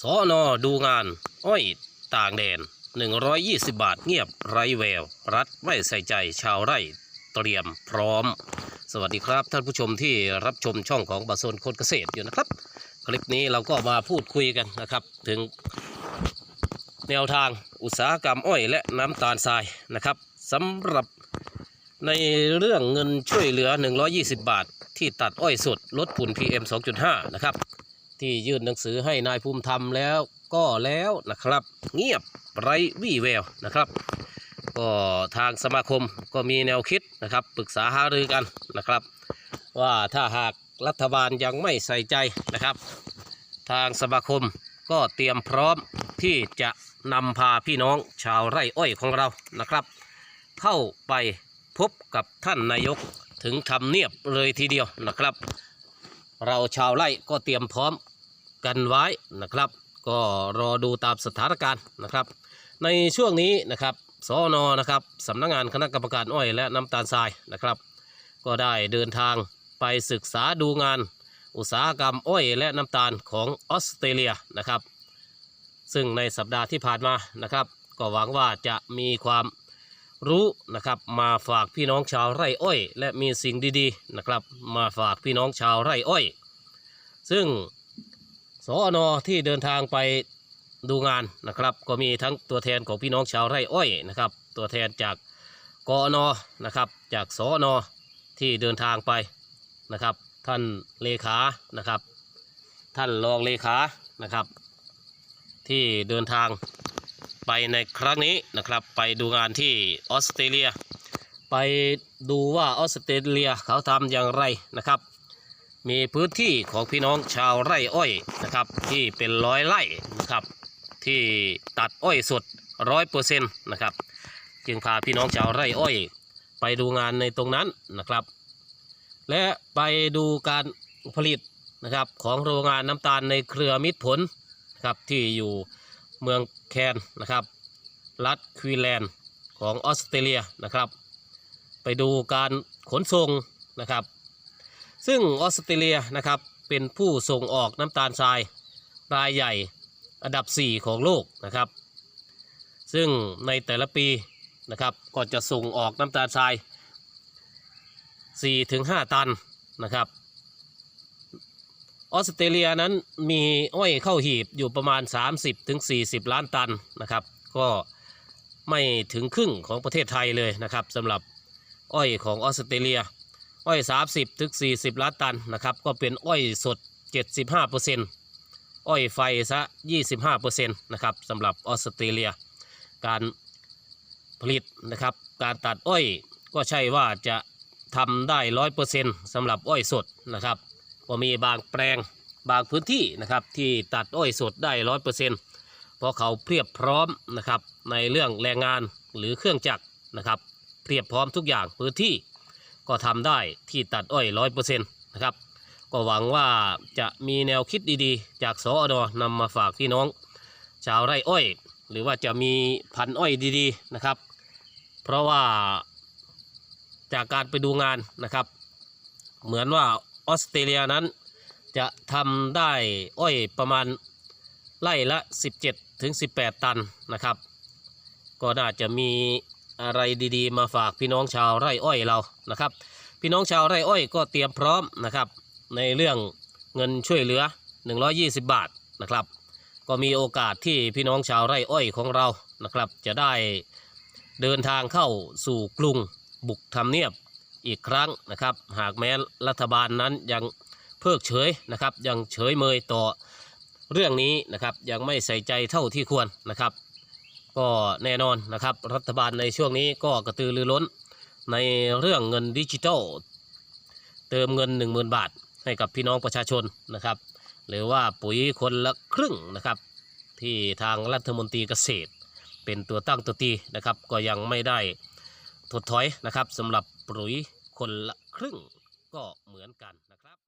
สอนอดูงาน อ้อยต่างแดน 120 บาทเงียบไร้แวว รัฐไม่ใส่ใจชาวไร่เตรียมพร้อม สวัสดีครับ ท่านผู้ชมที่รับชมช่องของบาโซนคนเกษตรอยู่นะครับ คลิปนี้เราก็มาพูดคุยกันนะครับ ถึงแนวทางอุตสาหกรรมอ้อยและน้ำตาลทรายนะครับสำหรับในเรื่องเงินช่วยเหลือ 120 บาท ที่ตัดอ้อยสดลดฝุ่น PM 2.5 นะครับ ที่ยื่นหนังสือให้นายภูมิธรรมแล้วก็แล้วนะครับ เงียบไร้วี่แววนะครับก็ทางสมาคมก็มีแนวคิดนะครับปรึกษาหารือกันนะครับ ว่าถ้าหากรัฐบาลยังไม่ใส่ใจนะครับ ทางสมาคมก็เตรียมพร้อมที่จะนำพาพี่น้องชาวไร่อ้อยของเรานะครับ เข้าไปพบกับท่านนายกถึงทำเนียบเลยทีเดียวนะครับ เราชาวไร่ก็เตรียมพร้อม กันไว้นะครับ ก็รอดูตามสถานการณ์นะครับ ในช่วงนี้นะครับสอนอนะครับสำนักงานคณะกรรมการอ้อยและน้ำตาลทรายนะครับ ก็ได้เดินทางไปศึกษาดูงาน อุตสาหกรรมอ้อยและน้ำตาลของออสเตรเลียนะครับ ซึ่งในสัปดาห์ที่ผ่านมานะครับ ก็หวังว่าจะมีความรู้นะครับมาฝากพี่น้องชาวไร่อ้อย และมีสิ่งดีๆนะครับ มาฝากพี่น้องชาวไร่อ้อย ซึ่ง สอนอที่เดินทางไปดูงานนะครับ ก็มีทั้งตัวแทนของพี่น้องชาวไร่อ้อยนะครับ ตัวแทนจากกอนอนะครับจากสอนอที่เดินทางไปนะครับ ท่านเลขานะครับ ท่านรองเลขานะครับ ที่เดินทางไปในครั้งนี้นะครับ ไปดูงานที่ออสเตรเลีย ไปดูว่าออสเตรเลียเขาทำอย่างไรนะครับ มีพื้นที่ของพี่น้องชาวไร่อ้อยนะครับ ที่เป็นร้อยไร่นะครับ ที่ตัดอ้อยสดร้อยเปอร์เซ็นต์นะครับ จึงพาพี่น้องชาวไร่อ้อย ไปดูงานในตรงนั้นนะครับ และไปดูการผลิตนะครับของโรงงานน้ำตาลในเครือมิตรผลครับที่อยู่เมืองแคนนะครับ รัฐควีนแลนด์ของออสเตรเลียนะครับ ไปดูการขนส่งนะครับ ซึ่งออสเตรเลียนะครับเป็นผู้ส่งออกน้ำตาลทรายรายใหญ่อันดับ 4 ของโลกนะครับ ซึ่งในแต่ละปีนะครับก็จะส่งออกน้ำตาลทราย 4-5 ตันนะครับออสเตรเลียนั้นมีอ้อยเข้าหีบอยู่ประมาณ 30-40 ล้านตันนะครับ ก็ไม่ถึงครึ่งของประเทศไทยเลยนะครับสำหรับอ้อยของออสเตรเลีย อ้อย 30ถึง40 ล้านตันนะครับ ก็เป็นอ้อยสด 75%อ้อยไฟซะ 25%นะครับสำหรับออสเตรเลีย การผลิตนะครับ การตัดอ้อยก็ใช่ว่าจะทำได้ร้อยเปอร์เซ็นต์สำหรับอ้อยสดนะครับ ก็มีบางแปลงบางพื้นที่นะครับที่ตัดอ้อยสดได้ร้อยเปอร์เซ็นต์เพราะเขาเพียบพร้อมนะครับในเรื่องแรงงานหรือเครื่องจักรนะครับเพียบพร้อมทุกอย่างพื้นที่ ก็ทำได้ที่ตัดอ้อยร้อยเปอร์เซ็นต์นะครับ ก็หวังว่าจะมีแนวคิดดีๆ จากสอดนำมาฝากพี่น้อง ชาวไร่อ้อย หรือว่าจะมีพันอ้อยดีๆนะครับ เพราะว่าจากการไปดูงานนะครับ เหมือนว่าออสเตรเลียนั้น จะทำได้อ้อยประมาณไร่ละ 17ถึง18 ตันนะครับ ก็น่าจะมี อะไรดีๆ มาฝากพี่น้องชาวไร่อ้อยเรานะครับ พี่น้องชาวไร่อ้อยก็เตรียมพร้อมนะครับในเรื่องเงินช่วยเหลือ 120 บาทนะครับ ก็มีโอกาสที่พี่น้องชาวไร่อ้อยของเรานะครับ จะได้เดินทางเข้าสู่กรุงบุกทำเนียบอีกครั้งนะครับ หากแม้รัฐบาลนั้นยังเพิกเฉยนะครับ ยังเฉยเมยต่อเรื่องนี้นะครับยังไม่ใส่ใจเท่าที่ควรนะครับ ก็แน่นอนนะครับ รัฐบาลในช่วงนี้ก็กระตือรือร้นในเรื่องเงินดิจิทัลเติมเงิน 10,000 บาท ให้กับพี่น้องประชาชนนะครับ หรือว่าปุ๋ยคนละครึ่งนะครับ ที่ทางรัฐมนตรีเกษตร เป็นตัวตั้งตัวตีนะครับ ก็ยังไม่ได้ถดถอยนะครับสำหรับปุ๋ยคนละครึ่งก็เหมือนกัน